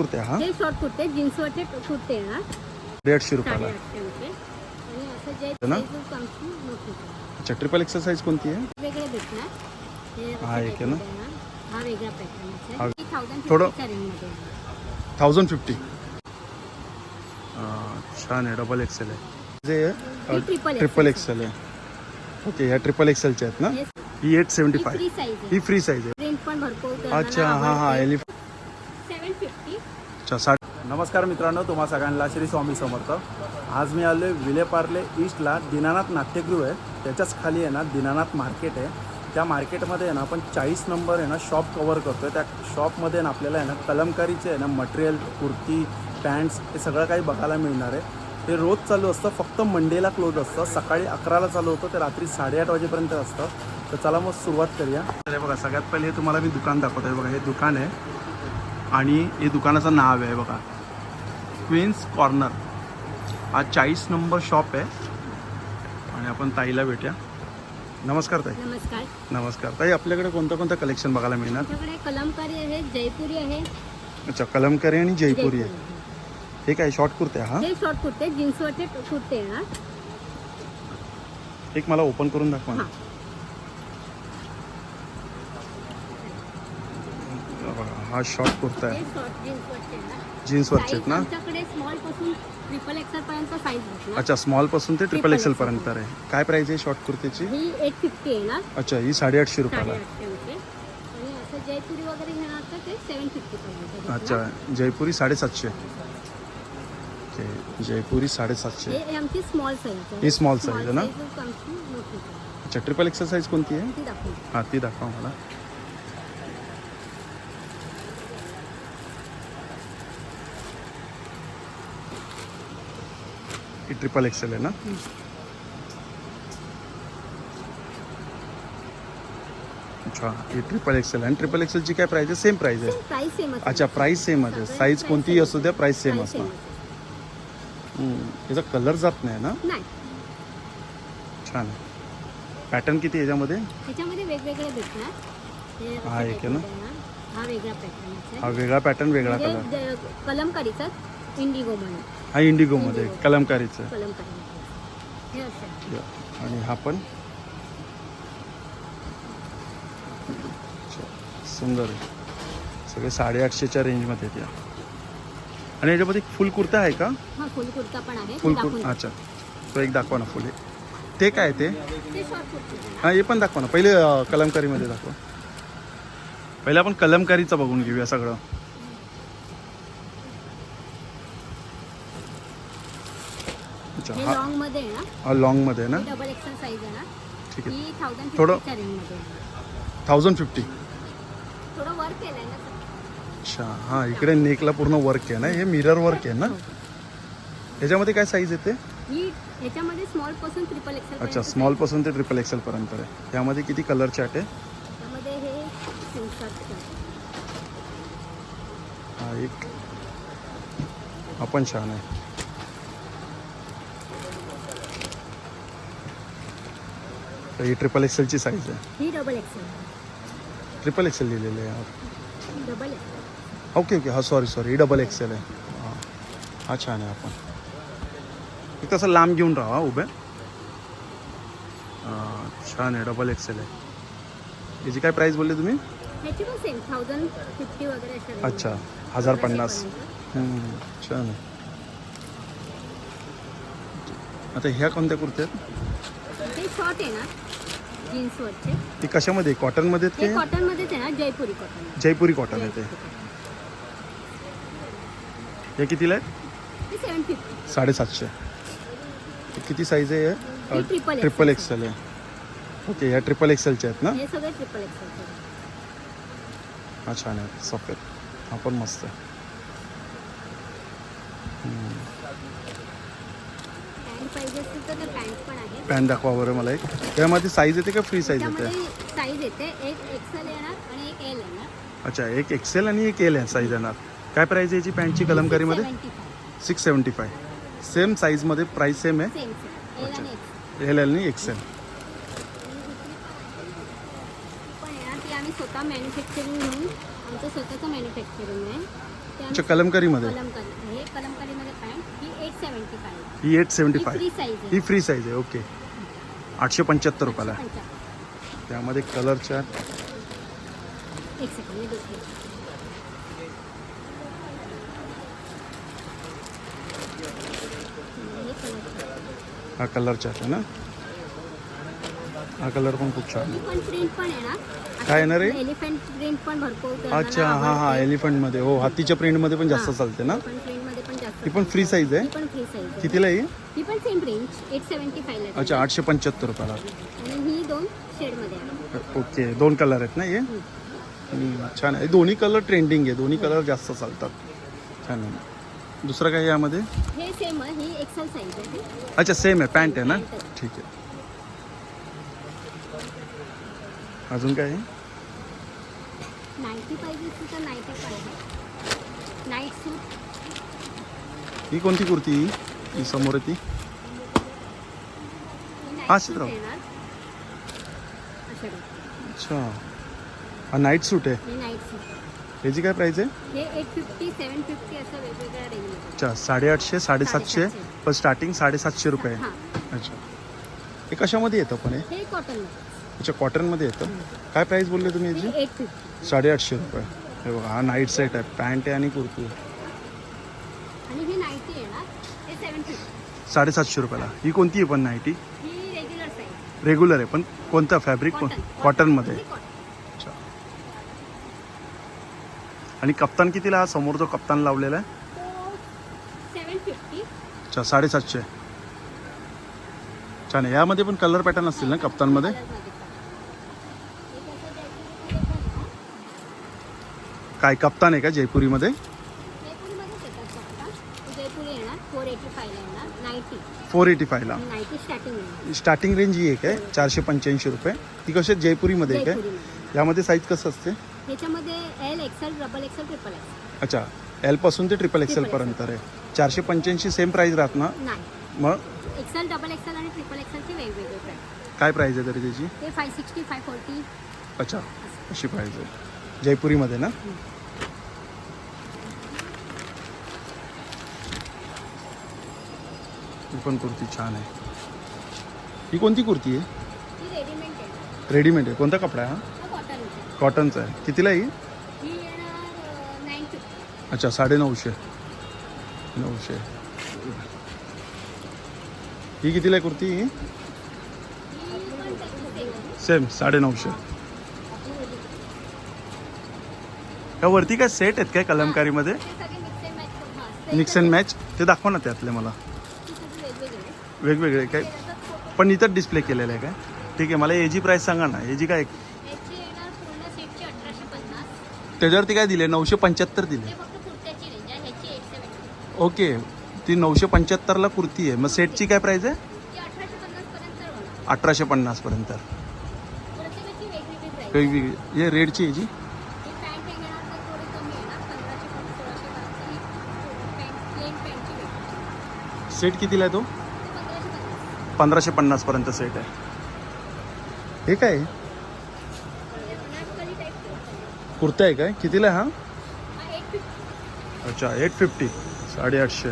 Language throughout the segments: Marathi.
कुर्ते हा? हे शॉर्ट कुर्ते जीन्सवरचे कुर्ते येणार दीडशे रुपयाला. साडेआठशे आणि असं जे ना? साईज मोठी अच्छा ट्रिपल एक्सरसाइज कोणती आहे? वेगळे भेटणार. हे हा असं एक आहे ना? type मध्ये येणार. हा वेगळा पॅटर्न हा. थाउजंड थोडं- फिफ्टीच्या रेंजमध्ये येणार. थाउजंड फिफ्टी छान आहे डबल एक्सेल आहे. जे हे triple ट्रिपल. एक्सेल आहे. ओके ह्या ट्रिपल एक्सेलच्या आहेत ना? हे ही एट फाय फ्री साईज आहे. ही फ्री साईज आहे. प्रिंट पण भरपूर अच्छा हां हां एलिफ अच्छा साठ नमस्कार मित्रांनो तुम्हा सगळ्यांना श्री स्वामी समर्थ. आज मी आलो आहे विलेपार्ले ईस्टला दीनानाथ नाट्यगृह आहे. त्याच्याच खाली आहे ना दीनानाथ मार्केट आहे. त्या मार्केटमध्ये आहे ना आपण चाळीस नंबर आहे ना शॉप कवर करतो आहे त्या शॉपमध्ये ना आपल्याला आहे ना कलमकारीचे आहे ना मटेरियल कुर्ती पॅन्ट्स हे सगळं काही बघायला मिळणार आहे. हे रोज चालू असतं फक्त मंडेला क्लोज असतं. सकाळी अकराला चालू होतं ते रात्री साडेआठ वाजेपर्यंत असतं. तर चला मग सुरुवात करूया. बघा सगळ्यात पहिले हे तुम्हाला मी दुकान दाखवतो आहे बघा हे दुकान आहे. आणि हे दुकानाचं नाव आहे बघा. क्वीन्स कॉर्नर हा चाळीस नंबर शॉप आहे. आणि आपण ताईला भेटूया. नमस्कार ताई. नमस्कार. नमस्कार. ताई आपल्याकडे कोणतं कोणतं कलेक्शन बघायला मिळणार? आमच्याकडे कलमकारी आहे जयपुरी आहे. अच्छा कलमकरी आणि जयपुरी आहे. आहे. हे काय शॉर्ट कुर्ते हा? हे शॉर्ट कुर्ते जीन्सवरचे कुर्ते येणार एक मला ओपन करून दाखवा ना. हां. हा शॉर्ट कुर्ता आहे. जीन्सवरचे आहेत ना. एक्सेल अच्छा स्मॉलपासून ते ट्रिपल एक्सेल पर्यंत आहे. काय प्राइस आहे शॉर्ट कुर्तीची? अच्छा ही साडेआठशे रुपयाला. अच्छा जयपुरी साडेसातशे. ओके जयपुरी साडेसातशे. हे स्मॉल साईज ही आहे ना? अच्छा ट्रिपल एक्सरसाइज कोणती आहे? हां ती दाखवा मला. ही ट्रिपल एक्सेल आहे ना? अच्छा ही ट्रिपल एक्सेल आणि ट्रिपल एक्सेलची काय प्राइस आहे? सेम प्राइस आहे. प्राइस सेम अच्छा प्राइस सेमच आहे साईज कोणतीही असू द्या प्राइस सेम असणार. याचा कलर जात नाही ना? नाही. छान आहे. पॅटर्न किती याच्यामध्ये? ह्याच्यामध्ये वेगवेगळे भेटणार. हे हा एक आहे ना? हा वेगळा पॅटर्न हा वेगळा पॅटर्न वेगळा कलर म्हणजे कलमकारीचा इंडिगो म्हणून हा इंडिगोमध्ये Indigo. कलमकारीचं. आहे. कलमकारी हे असं. या. आणि हा पण. अच्छा, सुंदर आहे. सगळे साडेआठशेच्या रेंजमध्ये आहेत या. आणि याच्यामध्ये फुल कुर्ता आहे का? हा फुल कुर्ता पण आहे. फुल दाखवून. कुर्ता अच्छा. तो एक दाखवा ना फुल. हे. ते काय ते? देऊ. ते शॉर्ट कुर्ती आहे. हां हे पण दाखवा ना. पहिले अं, कलमकारीमध्ये दाखवा. पहिले आपण कलमकारीचं बघून घेऊया सगळं. अच्छा हे हा. लॉंगमध्ये आहे ना? हा लॉंगमध्ये आहे ना? ही डबल एक्सेल साईज आहे ना? ठीक आहे. ही थाउजंड थोडं- फिफ्टीच्या रेंजमध्ये आहे. थाउजंड फिफ्टी थोडं वर्क ना अच्छा हां इकडे नेकला पूर्ण वर्क आहे ना? हे मिरर वर्क आहे ना? ह्याच्यामध्ये काय साईज येते? ही ह्याच्यामध्ये स्मॉलपासून ट्रिपल एक्सेल अच्छा स्मॉलपासून ते ट्रिपल एक्सेल पर्यंत आहे. यामध्ये किती कलर चार्ट आहे? त्यामध्ये हे हा एक. हा पण छान आहे. तर ही ट्रिपल एक्सेलची साईज आहे. ही डबल एक्सेल ट्रिपल एक्सेल लिहिलेलं आहे. यावर डबल एक्सेल ओके ओके हा सॉरी सॉरी ही डबल एक्सेल आहे. हां. हा छान आहे आपण. एक तसं लांब घेऊन राहा हा, उभे. हां, छान आहे. डबल एक्सेल आहे. याची काय प्राईस बोलले तुम्ही? ह्याची पण सेम थाउजंड फिफ्टी वगैरे अशा range. अच्छा. हजार पन्नास. हम्म, छान आहे. आता ह्या कोणत्या कुर्त्या आहेत? शॉर्ट आहे ना ती कशामध्ये? हे कॉटन मध्येच आहे ना जयपुरी कॉटन जयपुरी कॉटन आहे ते हे कितीला आहे हे सेवन फिफ्टी साडेसातशे. हे किती साईज आहे हे? triple triple. एक्सेल आहे. ओके ह्या ट्रिपल एक्सेलच्या आहेत ना? हे सगळे ट्रिपल एक्सेल हा छान आहे. सफ़ेद हा पण मस्त आहे. तर पॅन्ट दाखवा बरं मला एक. त्यामध्ये साईज येते का फ्री साईज येते? साईज येते एक एक्सेल येणार आणि एक एल येणार अच्छा एक एक्सेल आणि एक एल साईज येणार. काय प्राईज याची पॅन्टची कलमकारीमध्ये? सिक्स सेवन्टी फाय सेम साईजमध्ये प्राईस सेम आहे? अच्छा. एल एल एल आणि एक्सेल आम्ही स्वतः मॅन्युफॅक्चरिंग म्हणून आमचं स्वतःचं मॅन्युफॅक्चरिंग आहे. अच्छा कलमकारीमध्ये? कलमकारी हे कलमकारीमध्ये पॅन्ट ही एट सेवन्टी फाय ही eight seventy five free size आहे. ही फ्री साईज आहे ओके आठशे पंच्याहत्तर रुपयाला. आहे. पंचावन्न. त्यामध्ये कलरच्या एक सेकंड मी देते हे कलर हा कलरच्या आहे ना? हा कलर पण खूप छान. आहे पण प्रिंट पण आहे ना? काय येणार आहे? एलिफंट प्रिंट पण भरपूर जणांना अच्छा हां हां आवडते. एलिफंटमध्ये हो हातीच्या प्रिंटमध्ये पण जास्त. चालते ना? पण प्रिंटमध्ये पण जास्त पण फ्री साईज ही आहे पण फ्री साईज आहे. कितीला आहे ही? ही पण same range eight seventy five ला अच्छा आठशे पंच्याहत्तर रुपयाला. आणि ही दोन शेडमध्ये आहे. ओके दोन कलर आहेत ना हे? हम्म. छान आहे. दोन्ही कलर ट्रेंडिंग आहे. दोन्ही कलर जास्त चालतात. छान आहे. दुसरं काय यामध्ये? हे सेम आहे. ही एक्सेल साईज आहे. अच्छा सेम आहे. पॅन्ट आहे ना. ठीक आहे. अजून काय आहे नाईटी पाहिजे असेल तर नाईटी पाहिजे. नाईट सूट. ही कोणती कुर्ती ही? ही समोर आहे ती? हा. अच्छा. हा नाईट सूट आहे. हे नाईट सूट. याची काय प्राईस आहे? हे एट फिफ्टी सेवन फिफ्टी असं वेगवेगळ्या रेंज अच्छा साडेआठशे साडेसातशे साडेसातशे. पण स्टार्टिंग साडेसातशे रुपये आहे. हां अच्छा. हे कशामध्ये येतं पण हे? हे कॉटन अच्छा कॉटनमध्ये येतं? काय प्राईस बोलले तुम्ही याची? एट फिफ्टी साडेआठशे रुपये. हे बघा हा नाईट सेट आहे पॅन्ट आहे आणि कुर्ती आहे. आणि हे नाईटी येणार हे सेवन फिफ्टी साडेसातशे रुपयाला. ही कोणती आहे पण नाईटी ही रेग्युलर साईज रेग्युलर आहे पण कोणतं फॅब्रिक कोण कॉटनमध्ये हे. अच्छा. आणि कप्तान कितीला हा समोर जो कप्तान लावलेला आहे? तो सेवन फिफ्टी अच्छा साडेसातशे. छान आहे. यामध्ये पण कलर पॅटर्न असतील ना कप्तानमध्ये? काय कप्तान आहे का जयपुरीमध्ये? फोर एटी फायला स्टार्टिंग रेंज ही एक आहे चारशे पंच्याऐंशी रुपये. ती कशी आहे? जयपुरीमध्ये आहे. काय जयपुरीमध्ये. यामध्ये साईज कसं असते? ह्याच्यामध्ये एल अच्छा एलपासून ते ट्रिपल एक्सेल Triple पर्यंत आहे. चारशे पंच्याऐंशी सेम प्राईस राहत ना? मग? एक्सेल डबल एक्सेल आणि ट्रिपल एक्सेलचे वेगवेगळे काय प्राईस आहे तरी त्याची? ते फाय सिक्स्टी फाय फोर्टी अच्छा अशी प्राईस आहे. जयपुरीमध्ये ना? ही पण कुर्ती छान आहे. ही कोणती कुर्ती आहे? ही रेडीमेड आहे. रेडीमेड आहे. कोणता कपडा आहे हा? हा कॉटनची कॉटनचा आहे. कितीला आहे ही? ही येणार नाईन फिफ्टी अच्छा साडेनऊशे. नऊशे. ही कितीला आहे कुर्ती ही? ही पण. सेम साडेनऊशे. या वरती काय सेट आहेत काय कलमकारीमध्ये? ते सगळे मिक्स अँड मॅच हां मिक्स अँड मॅच ते दाखवा ना त्यातले मला. वेगवेगळे काय? पण इथं डिस्प्ले केलेलं आहे काय? ठीक आहे मला एजी प्राईस सांगा ना. एजी काय? त्याच्यावरती काय दिले? नऊशे पंच्याहत्तर दिले. ओके. ती नऊशे पंच्याहत्तरला कुर्ती आहे. मग सेटची काय प्राईस आहे? अठराशे पन्नासपर्यंत वेगवेगळी हे रेडची वेगळी सेट कितीला आहे तो? पंधराशे पन्नासपर्यंत सेट आहे. हे काय? कुर्ता आहे काय? कितीला हा? एट फिफ्टी अच्छा एट फिफ्टी साडेआठशे.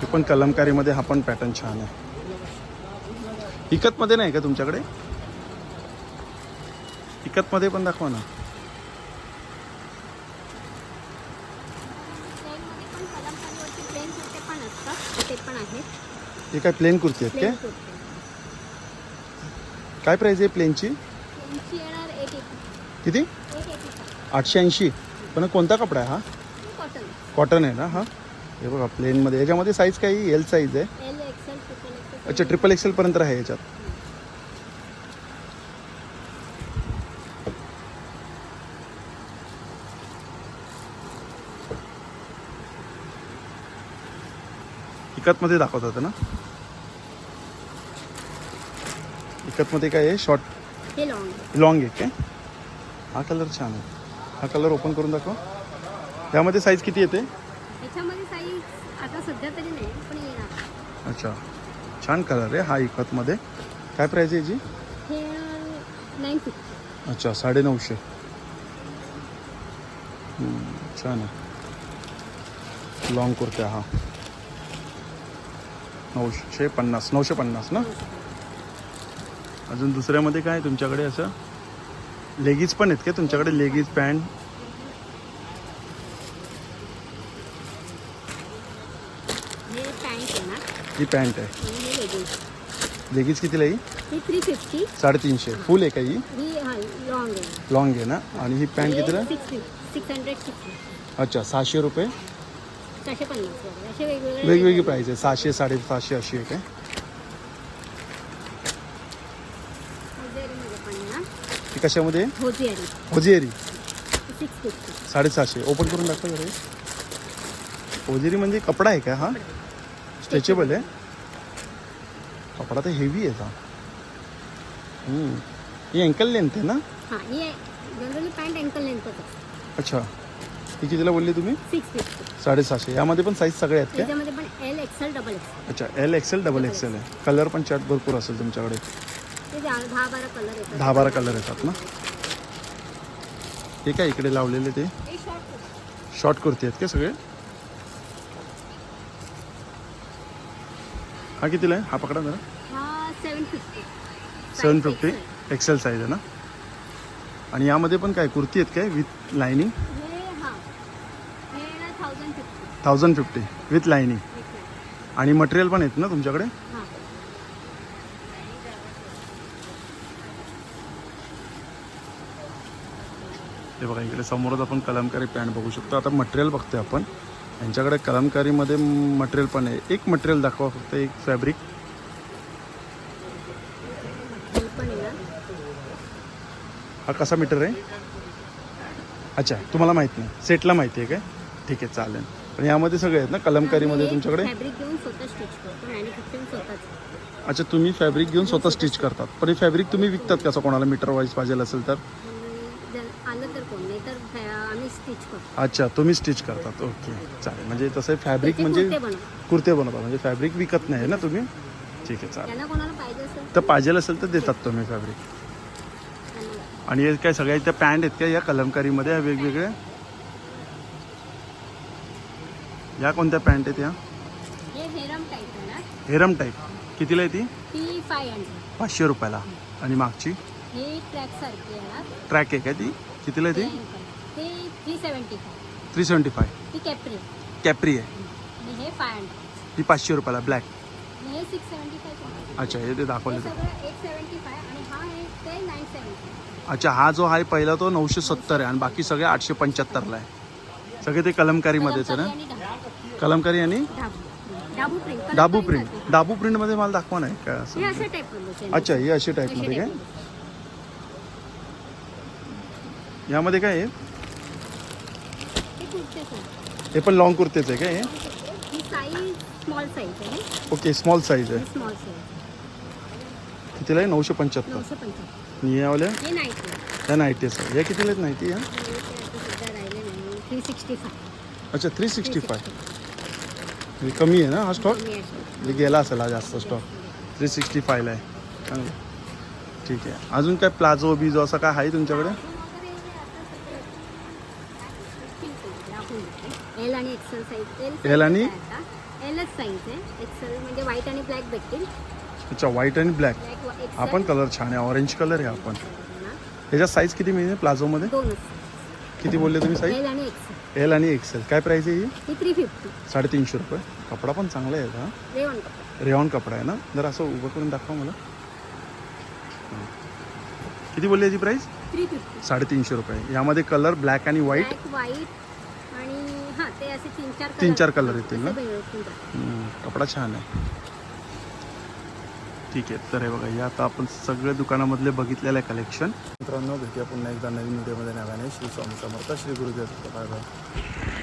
हे पण कलमकारीमध्ये हा पण पॅटर्न छान आहे. इकतमध्ये नाही का तुमच्याकडे? इकतमध्ये पण दाखवा ना प्लेनमध्ये पण कलमकारीवरती प्लेन कुर्ते पण असतात ते पण आहेत हे काय प्लेन कुर्ती आहेत काय? काय प्राईस आहे प्लेनची किती? आठशे ऐंशी. पण कोणता कपडा आहे हा? कॉटन कॉटन आहे ना हा? हे बघा प्लेनमध्ये याच्यामध्ये साईज काही एल साईज आहे? अच्छा ट्रिपल एक्सेलपर्यंत आहे याच्यात. इकतमध्ये दाखवत होतं ना? इकतमध्ये काय आहे? शॉर्ट हे लॉंग लॉंग आहे काय? हा कलर छान आहे. हा कलर ओपन करून दाखवा. त्यामध्ये साईज किती येते? अच्छा. छान कलर आहे हा इकतमध्ये. काय प्राईज आहे याची? हे अच्छा साडेनऊशे. हम्म, छान आहे. लॉंग कुर्त्या हा. नऊशे पन्नास नऊशे पन्नास ना? अजून दुसऱ्यामध्ये काय तुमच्याकडे असं? लेगीज पण आहेत का तुमच्याकडे? लेगीज पॅन्ट हे पॅन्ट आहे लेगीज कितीला ही? थ्री फिफ्टी साडेतीनशे. फुल आहे का ही? लॉंग आहे. ना? आणि ही पॅन्ट कितीला? अच्छा सहाशे रुपये. चारशे पन्नास वगैरे असे वेगवेगळे वेगवेगळी प्राईस आहे सहाशे साडेसहाशे अशी आहे. काय ती कशामध्ये? आहे? सिक्स फिफ्टी साडेसहाशे ओपन करून दाखवा जरा. हे. होजिएरी म्हणजे कपडा आहे का हा? स्ट्रेचेबल आहे. कपडा तर हेवी आहे का हम्म. ही अँकल लेंथ आहे ना? हाँ ही जनरली पॅन्ट अँकल लेंथच आहे. अच्छा. ही कितीला बोलली तुम्ही? सिक्स फिफ्टी साडेसहाशे. यामध्ये पण साईज सगळे आहेत का? त्याच्यामध्ये पण एल एक्सेल डबल एक्सेल अच्छा एल एक्सेल डबल एक्सेल आहे. कलर पण चार्ट भरपूर असेल तुमच्याकडे. ते दहा दहा बारा कलर येतात. दहा बारा कलर येतात ना? हे काय इकडे लावलेले ते? हे शॉर्ट शॉर्ट कुर्ती आहेत का सगळे? हा कितीला आहे? हा पकडा जरा. हा seven fifty seven fifty XL size आहे ना? आणि यामध्ये पण काय कुर्ती आहेत काय? विथ लाईनिंग हे हां हे ना thousand fifty thousand fifty with lining आणि मटेरियल पण आहेत ना तुमच्याकडे? हां. बघा इकडे समोरच आपण कलमकारी पॅन्ट बघू शकतो. आता मटेरियल बघतोय आपण. यांच्याकडे कलमकारीमध्ये मटेरियल पण आहे. एक मटेरियल दाखवा फक्त एक फॅब्रिक हा कसा मीटर आहे? अच्छा तुम्हाला माहीत नाही. सेटला माहिती आहे काय? ठीक आहे चालेल. पण यामध्ये सगळे आहेत ना? कलमकारीमध्ये तुमच्याकडे? फॅब्रिक घेऊन स्वतः स्टिच करतो मॅन्युफॅक्चरिंग स्वतःच अच्छा तुम्ही फॅब्रिक घेऊन स्वतः स्टिच करतात. पण हे फॅब्रिक तुम्ही विकतात कसं कोणाला? मीटर वाईज पाहिजे असेल तर? आणि जर आलं तर कोण? नाही तर फॅ- आम्ही स्टिच करतो. अच्छा तुम्ही स्टिच करतात. ओके चालेल. म्हणजे तसं फॅब्रिक त्याचे म्हणजे कुर्ते बनवतो. कुर्ते बनवतात म्हणजे फॅब्रिक विकत नाही ना तुम्ही? ठीक आहे चालेल. त्यांना कोणाला पाहिजे असेल तर पाहिजे असेल तर देतात तुम्ही फॅब्रिक त्यांना आणि हे काय सगळ्या त्या पॅन्ट आहेत का या कलमकारीमध्ये या वेगवेगळ्या? या कोणत्या पॅन्ट आहेत या? हेरम टाईप आहे ना. हेरम टाईप कितीला आहे ती? ती फाय हंड्रेड पाचशे रुपयाला. आणि मागची? हे ट्रॅक सारखी आहे ना. ट्रॅक आहे का ती. कितीला आहे ते? ती. ते three seventy five three seventy five ती कॅप्री कॅप्री आहे. आणि हे फाय हंड्रेड ती पाचशे रुपयाला ब्लॅक आणि हे सिक्स सेवन्टी फाय अच्छा हे ते हे दाखवले ते. सगळं एट सेवन्टी फाय आणि हा आहे ते नाईन सेवन्टी अच्छा हा जो आहे पहिला तो नऊशे सत्तर आहे आणि बाकी सगळे आठशे पंच्याहत्तरला आहे. सगळे ते कलमकारीमध्येच आहे ना? कलमकारी आणि डाबू डाबू प्रिंट डाबू प्रिंट. डाबू प्रिंटमध्ये मला दाखवा नाही काय हे असं अशा टाईप अच्छा हे अशी टाईपमध्ये काय? यामध्ये काय आहे? हे कुर्तेच आहे. हे पण लॉंग कुर्तेच आहे काय हे? ही साईज स्मॉल साईज आहे. ओके स्मॉल साईज आहे. स्मॉल साईज कितीला आहे? नऊशे पंच्याहत्तर. नऊशे पंच्याहत्तर. आणि यावाल्या? हे नाईट या नाईटीज आहे या कितीला आहेत नाईटी या? सध्या राहिले नाही. थ्री सिक्स्टी फाय अच्छा थ्री सिक्स्टी फाय हे कमी आहे ना हा स्टॉक म्हणजे गेला असेल हा जास्त स्टॉक थ्री सिक्स्टी फायला आहे. चांगलं ठीक आहे. अजून काय प्लाझो बिझो असं काय आहे तुमच्याकडे? एल आणि एक्सेल साईज L आणि? एलच साईज आहे. एक्सेल म्हणजे व्हाईट आणि ब्लॅक भेटतील. अच्छा व्हाईट आणि ब्लॅक ब्लॅक एक्सेल हा पण कलर छान आहे. ऑरेंज कलर आहे हा पण त्याच्यात साईज किती मिळते प्लाझोमध्ये? किती बोलले तुम्ही साईज एल आणि एक्सेल काय प्राईस आहे ही? थ्री फिफ्टी साडेतीनशे रुपये. कपडा पण चांगला आहे हा. रेवण कपडा. आहे ना? जर असं उभं करून दाखवा मला. हं. किती बोलली याची थ्री फिफ्टी साडेतीनशे रुपये. यामध्ये कलर ब्लॅक आणि व्हाईट ब्लॅक व्हाईट आणि हां ते असे तीन चार तीन चार color येतील ना? हम्म, कपडा छान आहे. ठीक आहे. तर हे बघा हे आता आपण सगळे दुकानामधले बघितलेलं आहे कलेक्शन मित्रांनो भेटूया पुन्हा एकदा नवीन व्हिडिओमध्ये नव्याने श्री स्वामी समर्थ. Shri Gurudev bye bye.